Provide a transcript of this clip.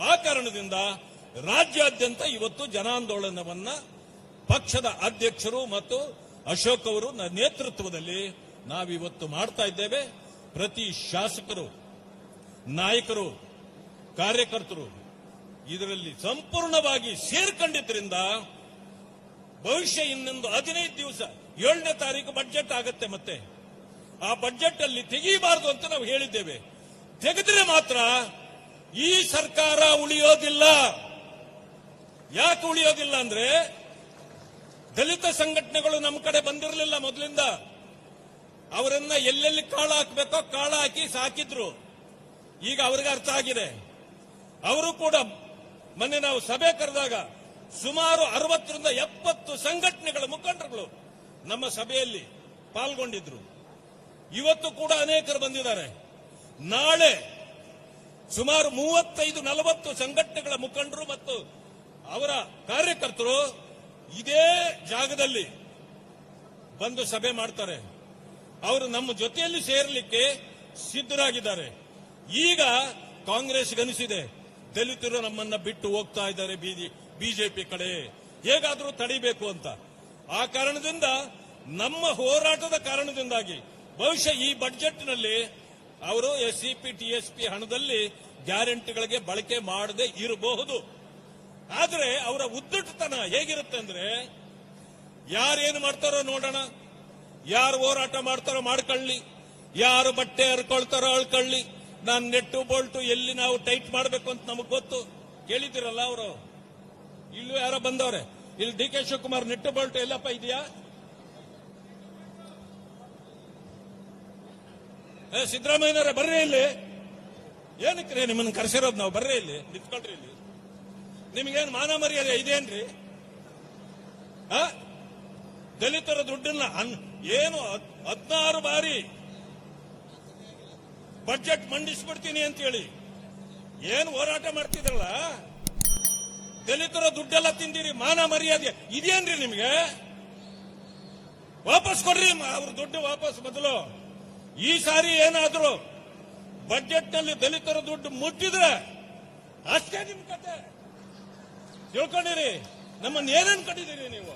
ಆ ಕಾರಣದಿಂದ ರಾಜ್ಯಾದ್ಯಂತ ಇವತ್ತು ಜನಾಂದೋಲನವನ್ನ ಪಕ್ಷದ ಅಧ್ಯಕ್ಷರು ಮತ್ತು ಅಶೋಕ್ ಅವರು ನೇತೃತ್ವದಲ್ಲಿ ನಾವಿವತ್ತು ಮಾಡ್ತಾ ಇದ್ದೇವೆ. ಪ್ರತಿ ಶಾಸಕರು, ನಾಯಕರು, ಕಾರ್ಯಕರ್ತರು ಇದರಲ್ಲಿ ಸಂಪೂರ್ಣವಾಗಿ ಸೇರ್ಕೊಂಡಿದ್ದರಿಂದ ಭವಿಷ್ಯ ಇನ್ನೊಂದು ಹದಿನೈದು ದಿವಸ, ಏಳನೇ ತಾರೀಕು ಬಜೆಟ್ ಆಗತ್ತೆ ಮತ್ತೆ. ಆ ಬಜೆಟ್ ಅಲ್ಲಿ ತೆಗೀಬಾರದು ಅಂತ ನಾವು ಹೇಳಿದ್ದೇವೆ. ತೆಗೆದ್ರೆ ಮಾತ್ರ ಈ ಸರ್ಕಾರ ಉಳಿಯೋದಿಲ್ಲ. ಯಾಕೆ ಉಳಿಯೋದಿಲ್ಲ ಅಂದ್ರೆ ದಲಿತ ಸಂಘಟನೆಗಳು ನಮ್ಮ ಕಡೆ ಬಂದಿರಲಿಲ್ಲ ಮೊದಲಿಂದ. ಅವರನ್ನ ಎಲ್ಲೆಲ್ಲಿ ಕಾಳು ಹಾಕಬೇಕೋ ಕಾಳು ಹಾಕಿ ಸಾಕಿದ್ರು. ಈಗ ಅವ್ರಿಗೆ ಅರ್ಥ ಆಗಿದೆ. ಅವರು ಕೂಡ ಮೊನ್ನೆ ನಾವು ಸಭೆ ಕರೆದಾಗ ಸುಮಾರು ಅರವತ್ತರಿಂದ ಎಪ್ಪತ್ತು ಸಂಘಟನೆಗಳ ಮುಖಂಡರುಗಳು ನಮ್ಮ ಸಭೆಯಲ್ಲಿ ಪಾಲ್ಗೊಂಡಿದ್ರು. ಇವತ್ತು ಕೂಡ ಅನೇಕರು ಬಂದಿದ್ದಾರೆ. ನಾಳೆ ಸುಮಾರು ಮೂವತ್ತೈದು, ನಲವತ್ತು ಸಂಘಟನೆಗಳ ಮುಖಂಡರು ಮತ್ತು ಅವರ ಕಾರ್ಯಕರ್ತರು ಇದೇ ಜಾಗದಲ್ಲಿ ಬಂದು ಸಭೆ ಮಾಡ್ತಾರೆ. ಅವರು ನಮ್ಮ ಜೊತೆಯಲ್ಲಿ ಸೇರಲಿಕ್ಕೆ ಸಿದ್ಧರಾಗಿದ್ದಾರೆ. ಈಗ ಕಾಂಗ್ರೆಸ್ ಅನಿಸಿದೆ. ದಲಿತರು ನಮ್ಮನ್ನ ಬಿಟ್ಟು ಹೋಗ್ತಾ ಇದ್ದಾರೆ ಬಿಜೆಪಿ ಕಡೆ. ಹೇಗಾದರೂ ತಡಿಬೇಕು ಅಂತ. ಆ ಕಾರಣದಿಂದ ನಮ್ಮ ಹೋರಾಟದ ಕಾರಣದಿಂದಾಗಿ ಬಹುಶಃ ಈ ಬಡ್ಜೆಟ್ನಲ್ಲಿ ಅವರು S C P T S P ಹಣದಲ್ಲಿ ಗ್ಯಾರಂಟಿಗಳಿಗೆ ಬಳಕೆ ಮಾಡದೆ ಇರಬಹುದು. ಆದರೆ ಅವರ ಉದ್ದಟತನ ಹೇಗಿರುತ್ತೆ ಅಂದ್ರೆ, ಯಾರೇನು ಮಾಡ್ತಾರೋ ನೋಡೋಣ. ಯಾರು ಹೋರಾಟ ಮಾಡ್ತಾರೋ ಮಾಡ್ಕೊಳ್ಳಿ. ಯಾರು ಬಟ್ಟೆ ಹರ್ಕೊಳ್ತಾರೋ ಅಳ್ಕೊಳ್ಳಿ ನಾನು ನೆಟ್ಟು ಬೋಲ್ಟು ಎಲ್ಲಿ ನಾವು ಟೈಟ್ ಮಾಡಬೇಕು ಅಂತ ನಮಗೆ ಗೊತ್ತು. ಕೇಳಿದಿರಲ್ಲ ಅವರು? ಇಲ್ಲೂ ಯಾರೋ ಬಂದವ್ರೆ. ಇಲ್ಲಿ ಡಿ ಕೆ ಶಿವಕುಮಾರ್ ನೆಟ್ಟು ಬೋಲ್ಟು ಎಲ್ಲಪ್ಪ ಇದೆಯಾ? ಸಿದ್ದರಾಮಯ್ಯನವರೇ, ಬರ್ರಿ ಇಲ್ಲಿ. ಏನಕ್ಕೆ ನಿಮ್ಮನ್ನು ಕರೆಸಿರೋದು ನಾವು? ಬರ್ರಿ ಇಲ್ಲಿ. ನಿಂತ್ಕೊಳ್ರಿ ಇಲ್ಲಿ. ನಿಮಗೇನು ಮಾನ ಮರ್ಯಾದೆ ಇದೇನ್ರಿ? ಆ? ದಲಿತರ ದುಡ್ಡನ್ನ ಏನು ಹದಿನಾರು ಬಾರಿ ಬಜೆಟ್ ಮಂಡಿಸ್ಬಿಡ್ತೀನಿ ಅಂತ ಹೇಳಿ ಏನು ಹೋರಾಟ ಮಾಡ್ತಿದ್ರಲ್ಲ? ದಲಿತರ ದುಡ್ಡೆಲ್ಲ ತಿಂದಿರಿ, ಮಾನ ಮರ್ಯಾದೆ ಇದೇನ್ರಿ ನಿಮಗೆ? ವಾಪಸ್ ಕೊಡ್ರಿ ಅವ್ರ ದುಡ್ಡು ವಾಪಸ್ ಮೊದಲು. ಈ ಸಾರಿ ಏನಾದರೂ ಬಜೆಟ್ನಲ್ಲಿ ದಲಿತರ ದುಡ್ಡು ಮುಟ್ಟಿದ್ರೆ ಅಷ್ಟೇ ನಿಮ್ ಕತೆ. ತಿಳ್ಕೊಂಡಿರಿ ನಮ್ಮನ್ನ ಏನೇನು ಕಟ್ಟಿದಿರಿ ನೀವು.